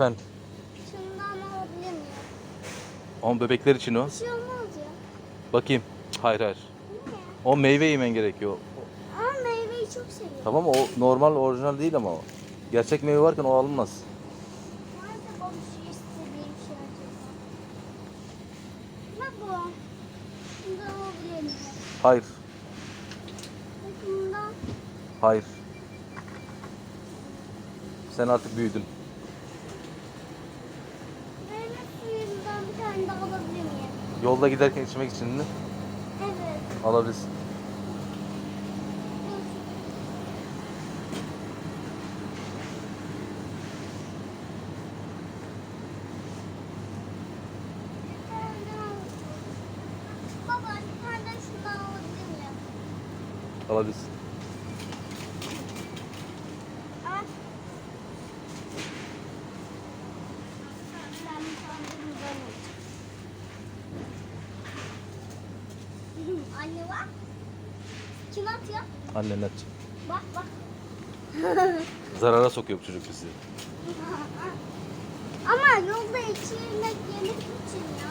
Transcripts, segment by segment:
Efendim. Şundan alabilir miyim? On bebekler için o. Bir şey olmaz ya. Bakayım. Hayır hayır. Niye? O meyve yemen gerekiyor. Ama meyveyi çok seviyorum. Tamam o normal orijinal değil ama o. Gerçek meyve varken o alınmaz. Nerede balık şu istediğim şey acaba? Ne bu? Bundan alabilir miyim? Hayır. Bundan Hayır. Sen artık büyüdün. meyve suyundan bir tane daha alabilir miyim? Yolda giderken içmek için mi? Evet. Alabilirsin. Baba bir tane de şundan alabilir miyim? Alabilirsin. Ama... Ben bir tane de bundan alacağım. Anne bak. Kim atıyor? Annen aç. Bak bak. Zarara sokuyor çocuk bizi. Ama yolda içirmek yemek için ya.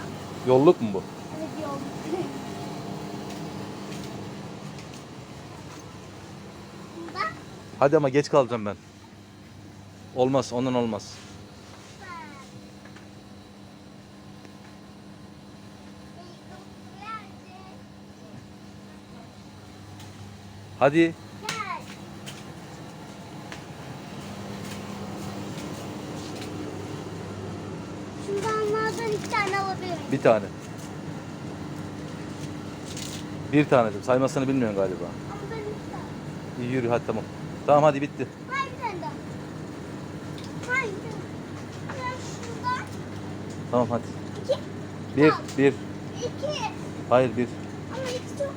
Yolluk mu bu? Evet. Bunda Hadi ama geç kalacağım ben. Olmaz, ondan olmaz. Hadi. Şundanlardan iki tane alabilir miyim? Bir tane. Bir tane dedim. Saymasını bilmiyorsun galiba. Ama ben iki tane. İyi yürü hadi tamam. Tamam hadi bitti. Hayır bir tane daha. Hayır. Ben şuradan Tamam hadi. iki. Bir, Al. bir. İki. Hayır bir. Ama iki çok